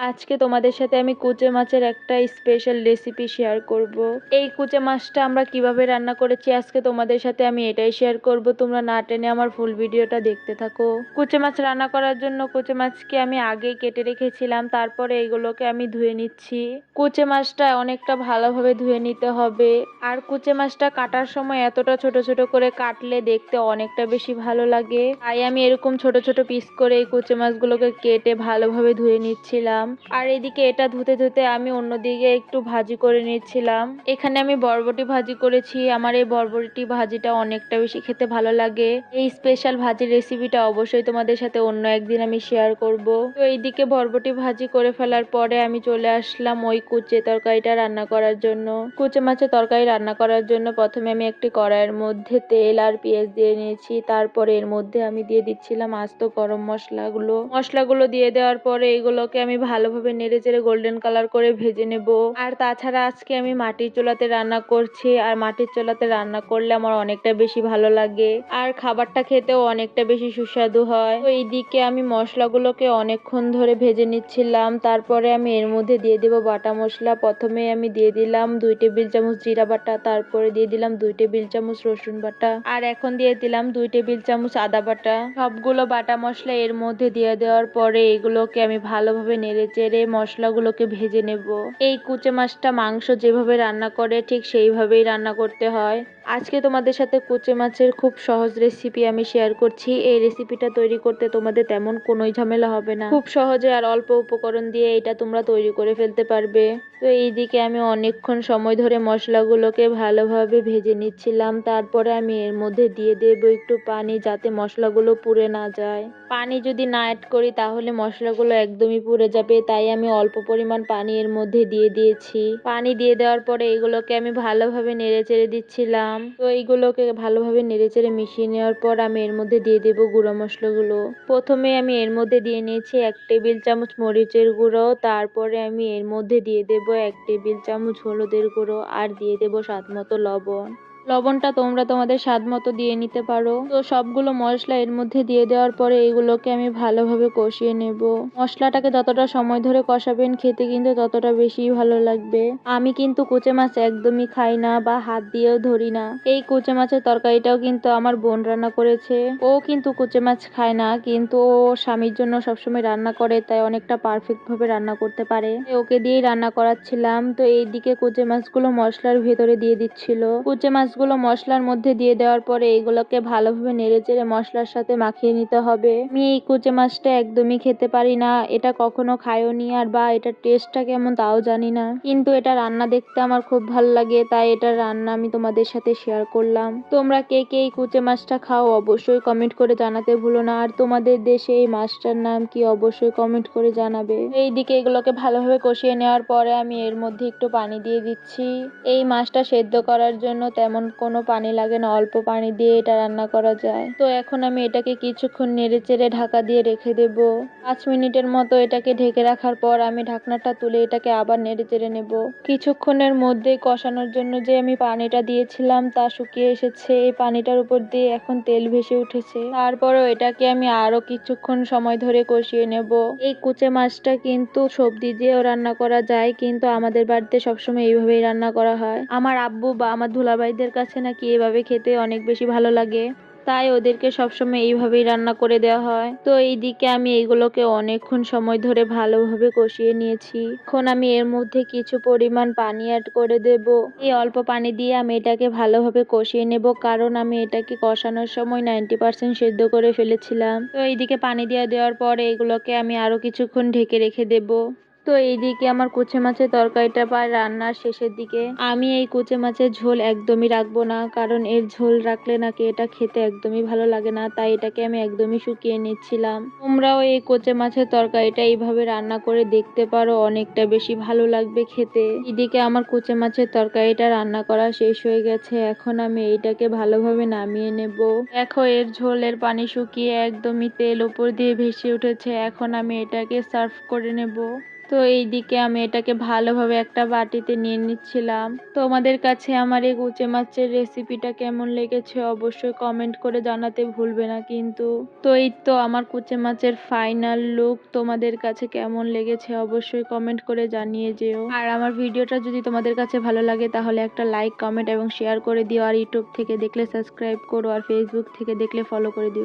আজকে তোমাদের সাথে আমি কুচে মাছের একটা স্পেশাল রেসিপি শেয়ার করব। এই কুচে মাছটা আমরা কীভাবে রান্না করেছি আজকে তোমাদের সাথে আমি এটাই শেয়ার করব। তোমরা না টেনে আমার ফুল ভিডিওটা দেখতে থাকো। কুচে মাছ রান্না করার জন্য কুচে মাছকে আমি আগেই কেটে রেখেছিলাম, তারপরে এইগুলোকে আমি ধুয়ে নিচ্ছি। কুচে মাছটা অনেকটা ভালোভাবে ধুয়ে নিতে হবে। আর কুচে মাছটা কাটার সময় এতটা ছোট ছোট করে কাটলে দেখতে অনেকটা বেশি ভালো লাগে। তাই আমি এরকম ছোট ছোট পিস করে এই কুচে মাছগুলোকে কেটে ভালোভাবে ধুয়ে নিচ্ছিলাম। আর এদিকে এটা ধুতে ধুতে আমি অন্যদিকে একটু ভাজি করে নিচ্ছিলাম এখানে আমি বরবটি ভাজি করেছি। আমার এই বরবটি ভাজিটা অনেকটা বেশি খেতে ভালো লাগে। এই স্পেশাল ভাজির রেসিপিটা অবশ্যই তোমাদের সাথে অন্য একদিন আমি শেয়ার করব। তো এইদিকে বরবটি ভাজি করে ফেলার পরে আমি চলে আসলাম ওই কুচে তরকারিটা রান্না করার জন্য। কুচে মাছের তরকারি রান্না করার জন্য প্রথমে আমি একটি কড়াইয়ের মধ্যে তেল আর পেঁয়াজ দিয়ে নিয়েছি। তারপরে এর মধ্যে আমি দিয়ে দিচ্ছিলাম আস্ত গরম মশলাগুলো। মশলাগুলো দিয়ে দেওয়ার পরে এগুলোকে আমি ভালোভাবে নেড়ে চেড়ে গোল্ডেন কালার করে ভেজে নেব। আর তাছাড়া আজকে আমি মাটির চুলাতে রান্না করছি, আর মাটির চুলাতে রান্না করলে আমার অনেকটা বেশি ভালো লাগে। আর খাবারটা খেতেও অনেকটা বেশি সুস্বাদু হয়। তো এইদিকে আমি মশলাগুলোকে অনেকক্ষণ ধরে ভেজে নিচ্ছিলাম। তারপরে আমি এর মধ্যে দিয়ে দেব বাটা মশলা। প্রথমে আমি দিয়ে দিলাম দুই টেবিল চামচ জিরা বাটা, তারপরে দিয়ে দিলাম দুই টেবিল চামচ রসুন বাটা, আর এখন দিয়ে দিলাম দুই টেবিল চামচ আদা বাটা। সবগুলো বাটা মশলা এর মধ্যে দিয়ে দেওয়ার পরে এগুলোকে আমি ভালোভাবে নেড়ে চেড়ে মশলাগুলোকে ভেজে নেব। এই কুচে মাছটা মাংস যেভাবে রান্না করে, ঠিক সেইভাবেই রান্না করতে হয়। আজকে তোমাদের সাথে কুচে মাছের খুব সহজ রেসিপি আমি শেয়ার করছি। এই রেসিপিটা তৈরি করতে তোমাদের তেমন কোনোই ঝামেলা হবে না। খুব সহজে আর অল্প উপকরণ দিয়ে এটা তোমরা তৈরি করে ফেলতে পারবে। তো এইদিকে আমি অনেকক্ষণ সময় ধরে মশলাগুলোকে ভালোভাবে ভেজে নিচ্ছিলাম। তারপরে আমি এর মধ্যে দিয়ে দেবো একটু পানি যাতে মশলাগুলো পুড়ে না যায়। পানি যদি না অ্যাড করি তাহলে মশলাগুলো একদমই পুড়ে যাবে। তাই আমি অল্প পরিমাণ পানি এর মধ্যে দিয়ে দিয়েছি। পানি দিয়ে দেওয়ার পরে এগুলোকে আমি ভালোভাবে নেড়ে চেড়ে দিচ্ছিলাম। তো এইগুলোকে ভালোভাবে নেড়েচেড়ে মিশিয়ে নেওয়ার পর আমি এর মধ্যে দিয়ে দেবো গুঁড়ো মশলাগুলো। প্রথমে আমি এর মধ্যে দিয়ে নিয়েছি এক টেবিল চামচ মরিচের গুঁড়ো, তারপরে আমি এর মধ্যে দিয়ে দেবো এক টেবিল চামচ হলুদের গুঁড়ো, আর দিয়ে দেবো স্বাদ মতো লবণ। লবণটা তোমরা তোমাদের স্বাদ মতো দিয়ে নিতে পারো। তো সবগুলো মশলা এর মধ্যে দিয়ে দেওয়ার পরে এগুলোকে আমি ভালোভাবে কষিয়ে নেব। মশলাটাকে যতটা সময় ধরে কষাবেন খেতে কিন্তু ততটা বেশি ভালো লাগবে। আমি কিন্তু কুচে মাছ একদমই খাই না বা হাত দিয়েও ধরি না। এই কুচে মাছের তরকারিটাও কিন্তু আমার বোন রান্না করেছে। ও কিন্তু কুচে মাছ খায় না, কিন্তু ও স্বামীর জন্য সবসময় রান্না করে, তাই অনেকটা পারফেক্ট ভাবে রান্না করতে পারে। ওকে দিয়েই রান্না করাচ্ছিলাম। তো এইদিকে কুচে মাছগুলো মশলার ভেতরে দিয়ে দিচ্ছিল। কুচে মাছ মাছগুলো মশলার মধ্যে দিয়ে দেওয়ার পরে এগুলোকে ভালোভাবে নেড়ে চেড়ে মশলার সাথে মাখিয়ে নিতে হবে। আমি এই কুচে মাছটা একদমই খেতে পারি না। এটা কখনো খাইওনি আর বা এটার টেস্টটা কেমন তাও জানি না। কিন্তু এটা রান্না দেখতে আমার খুব ভালো লাগে, তাই এটা রান্না আমি তোমাদের সাথে শেয়ার করলাম। তোমরা কে কে এই কুচে মাছটা খাও অবশ্যই কমেন্ট করে জানাতে ভুলো না। আর তোমাদের দেশে এই মাছটার নাম কি অবশ্যই কমেন্ট করে জানাবে। এইদিকে এগুলোকে ভালোভাবে কষিয়ে নেওয়ার পরে আমি এর মধ্যে একটু পানি দিয়ে দিচ্ছি। এই মাছটা সেদ্ধ করার জন্য তেমন কোনো পানি লাগে না, অল্প পানি দিয়ে এটা রান্না করা যায়। তো এখন আমি এটাকে কিছুক্ষণ নেড়ে চেড়ে ঢাকা দিয়ে রেখে দেব। পাঁচ মিনিটের মতো এটাকে ঢেকে রাখার পর আমি ঢাকনাটা তুলে এটাকে আবার নেড়ে চেড়ে নেব। কিছুক্ষণের মধ্যেই কষানোর জন্য যে আমি পানিটা দিয়েছিলাম তা শুকিয়ে এসেছে। এই পানিটার উপর দিয়ে এখন তেল ভেসে উঠেছে। তারপরেও এটাকে আমি আরও কিছুক্ষণ সময় ধরে কষিয়ে নেব। এই কুচে মাছটা কিন্তু সবজি দিয়েও রান্না করা যায়, কিন্তু আমাদের বাড়িতে সবসময় এইভাবেই রান্না করা হয়। আমার আব্বু বা আমার ধুলাবাইদের কাছে নাকি এভাবে খেতে অনেক বেশি ভালো লাগে। তাই ওদেরকে সবসময় এইভাবেই রান্না করে দেওয়া হয়। তো এইদিকে আমি এইগুলোকে অনেকক্ষণ সময় ধরে ভালোভাবে কষিয়ে নিয়েছি। এখন আমি এর মধ্যে কিছু পরিমাণ পানি অ্যাড করে দেব। এই অল্প পানি দিয়ে আমি এটাকে ভালোভাবে কষিয়ে নেব। কারণ আমি এটাকে কষানোর সময় নাইনটি পার্সেন্ট সেদ্ধ করে ফেলেছিলাম। তো এইদিকে পানি দিয়ে দেওয়ার পরে এগুলোকে আমি আরও কিছুক্ষণ ঢেকে রেখে দেব। তো এইদিকে আমার কুচে মাছের তরকারিটা প্রায় রান্নার শেষের দিকে আমি এই কুচে মাছের ঝোল একদমই রাখব না, কারণ এর ঝোল রাখলে নাকি এটা খেতে একদমই ভালো লাগে না, তাই এটাকে আমি একদমই শুকিয়ে নিচ্ছিলাম। তোমরাও এই কুচে মাছের তরকারিটা এইভাবে রান্না করে দেখতে পারো, অনেকটা বেশি ভালো লাগবে খেতে। এদিকে আমার কুচে মাছের তরকারিটা রান্না করা শেষ হয়ে গেছে, এখন আমি এইটাকে ভালোভাবে নামিয়ে নেব। দেখো, এর ঝোলের পানি শুকিয়ে একদমই তেল উপর দিয়ে ভেসে উঠেছে, এখন আমি এটাকে সার্ভ করে নেব। তো এই দিকে আমি এটাকে ভালোভাবে একটা বাটিতে নিয়ে নিচ্ছিলাম। তোমাদের কাছে আমার এই কুচে মাছের রেসিপিটা কেমন লেগেছে অবশ্যই কমেন্ট করে জানাতে ভুলবে না কিন্তু। তো এই তো আমার কুচে মাছের ফাইনাল লুক তোমাদের কাছে কেমন লেগেছে অবশ্যই কমেন্ট করে জানিয়ে যেও। আর আমার ভিডিওটা যদি তোমাদের কাছে ভালো লাগে তাহলে একটা লাইক, কমেন্ট এবং শেয়ার করে দিও। আর ইউটিউব থেকে দেখলে সাবস্ক্রাইব করো আর ফেসবুক থেকে দেখলে ফলো করে দিও।